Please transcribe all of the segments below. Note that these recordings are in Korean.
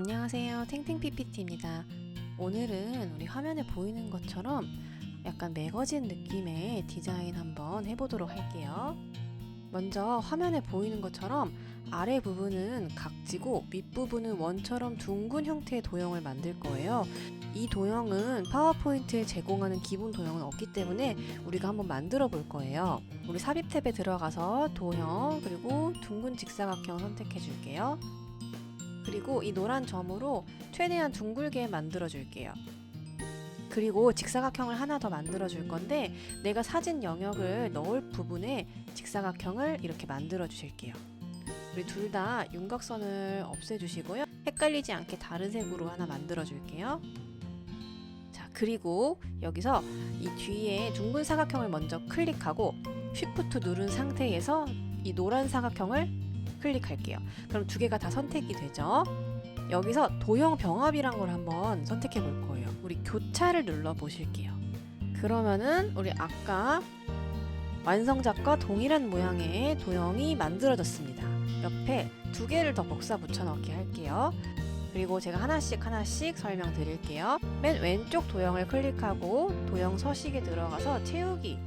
안녕하세요. 탱탱PPT입니다. 오늘은 우리 화면에 보이는 것처럼 약간 매거진 느낌의 디자인 한번 해보도록 할게요. 먼저 화면에 보이는 것처럼 아래 부분은 각지고 밑부분은 원처럼 둥근 형태의 도형을 만들 거예요. 이 도형은 파워포인트에 제공하는 기본 도형은 없기 때문에 우리가 한번 만들어 볼 거예요. 우리 삽입 탭에 들어가서 도형 그리고 둥근 직사각형 선택해 줄게요. 그리고 이 노란 점으로 최대한 둥글게 만들어 줄게요. 그리고 직사각형을 하나 더 만들어 줄 건데 내가 사진 영역을 넣을 부분에 직사각형을 이렇게 만들어 주실게요. 우리 둘 다 윤곽선을 없애 주시고요. 헷갈리지 않게 다른 색으로 하나 만들어 줄게요. 자, 그리고 여기서 이 뒤에 둥근 사각형을 먼저 클릭하고 쉬프트 누른 상태에서 이 노란 사각형을 클릭할게요. 그럼 두 개가 다 선택이 되죠. 여기서 도형 병합이란 걸 한번 선택해 볼 거예요. 우리 교차를 눌러 보실게요. 그러면은 우리 아까 완성작과 동일한 모양의 도형이 만들어졌습니다. 옆에 두 개를 더 복사 붙여 넣기 할게요. 그리고 제가 하나씩 하나씩 설명드릴게요. 맨 왼쪽 도형을 클릭하고 도형 서식에 들어가서 채우기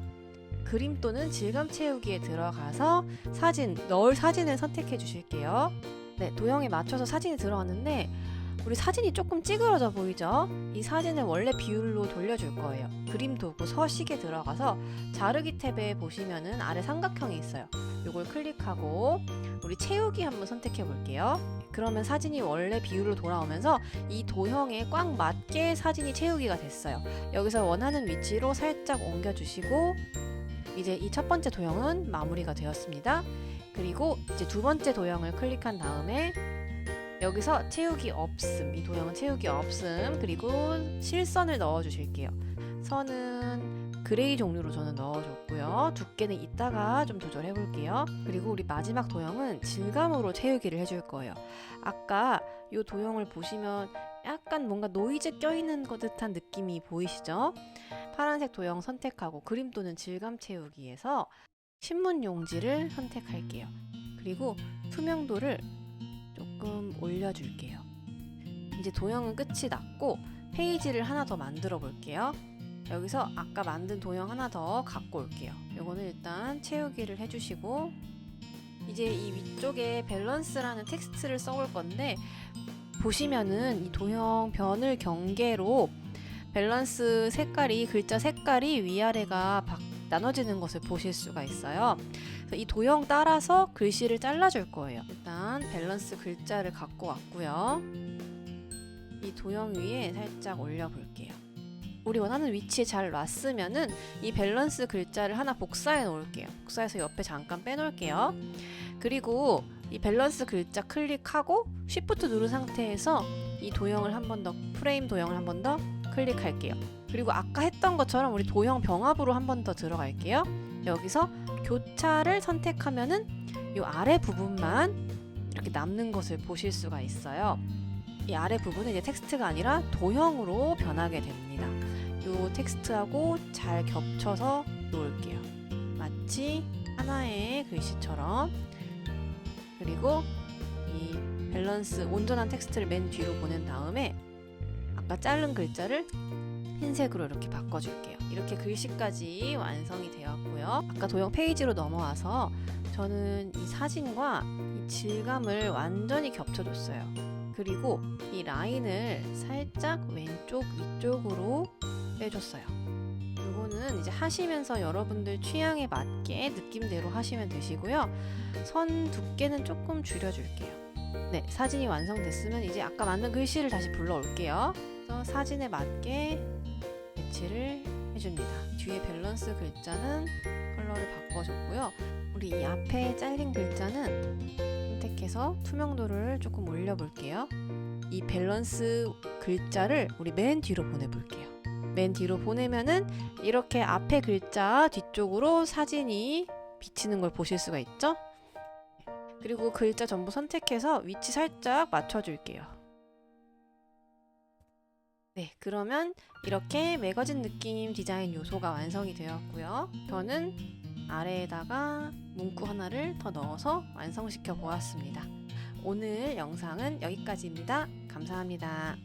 그림 또는 질감 채우기에 들어가서 사진, 넣을 사진을 선택해 주실게요. 네, 도형에 맞춰서 사진이 들어왔는데 우리 사진이 조금 찌그러져 보이죠? 이 사진을 원래 비율로 돌려줄 거예요. 그림 도구 서식에 들어가서 자르기 탭에 보시면은 아래 삼각형이 있어요. 이걸 클릭하고 우리 채우기 한번 선택해 볼게요. 그러면 사진이 원래 비율로 돌아오면서 이 도형에 꽉 맞게 사진이 채우기가 됐어요. 여기서 원하는 위치로 살짝 옮겨주시고 이제 이 첫 번째 도형은 마무리가 되었습니다. 그리고 이제 두 번째 도형을 클릭한 다음에 여기서 채우기 없음 이 도형은 채우기 없음 그리고 실선을 넣어 주실게요. 선은 그레이 종류로 저는 넣어줬고요. 두께는 이따가 좀 조절해 볼게요. 그리고 우리 마지막 도형은 질감으로 채우기를 해줄 거예요. 아까 이 도형을 보시면 약간 뭔가 노이즈 껴있는 것 듯한 느낌이 보이시죠? 파란색 도형 선택하고 그림 또는 질감 채우기에서 신문 용지를 선택할게요. 그리고 투명도를 조금 올려줄게요. 이제 도형은 끝이 났고 페이지를 하나 더 만들어 볼게요. 여기서 아까 만든 도형 하나 더 갖고 올게요. 요거는 일단 채우기를 해주시고 이제 이 위쪽에 밸런스라는 텍스트를 써올 건데 보시면은 이 도형 변을 경계로 밸런스 색깔이 글자 색깔이 위아래가 박- 나눠지는 것을 보실 수가 있어요. 이 도형 따라서 글씨를 잘라줄 거예요. 일단 밸런스 글자를 갖고 왔고요. 이 도형 위에 살짝 올려볼게요. 우리 원하는 위치에 잘 놨으면은 이 밸런스 글자를 하나 복사해 놓을게요. 복사해서 옆에 잠깐 빼놓을게요. 그리고 이 밸런스 글자 클릭하고 쉬프트 누른 상태에서 이 도형을 한 번 더 프레임 도형을 한 번 더 클릭할게요. 그리고 아까 했던 것처럼 우리 도형 병합으로 한 번 더 들어갈게요. 여기서 교차를 선택하면은 이 아래 부분만 이렇게 남는 것을 보실 수가 있어요. 이 아래 부분은 이제 텍스트가 아니라 도형으로 변하게 됩니다. 이 텍스트하고 잘 겹쳐서 놓을게요. 마치 하나의 글씨처럼 그리고 이 밸런스 온전한 텍스트를 맨 뒤로 보낸 다음에 아까 자른 글자를 흰색으로 이렇게 바꿔줄게요. 이렇게 글씨까지 완성이 되었고요. 아까 도형 페이지로 넘어와서 저는 이 사진과 이 질감을 완전히 겹쳐줬어요. 그리고 이 라인을 살짝 왼쪽 위쪽으로 빼줬어요. 이거는 이제 하시면서 여러분들 취향에 맞게 느낌대로 하시면 되시고요. 선 두께는 조금 줄여줄게요. 네, 사진이 완성됐으면 이제 아까 만든 글씨를 다시 불러올게요. 그래서 사진에 맞게 배치를 해줍니다. 뒤에 밸런스 글자는 컬러를 바꿔줬고요. 우리 이 앞에 잘린 글자는 선택해서 투명도를 조금 올려볼게요. 이 밸런스 글자를 우리 맨 뒤로 보내볼게요. 맨 뒤로 보내면은 이렇게 앞에 글자 뒤쪽으로 사진이 비치는 걸 보실 수가 있죠? 그리고 글자 전부 선택해서 위치 살짝 맞춰줄게요. 네, 그러면 이렇게 매거진 느낌 디자인 요소가 완성이 되었고요. 저는 아래에다가 문구 하나를 더 넣어서 완성시켜 보았습니다. 오늘 영상은 여기까지입니다. 감사합니다.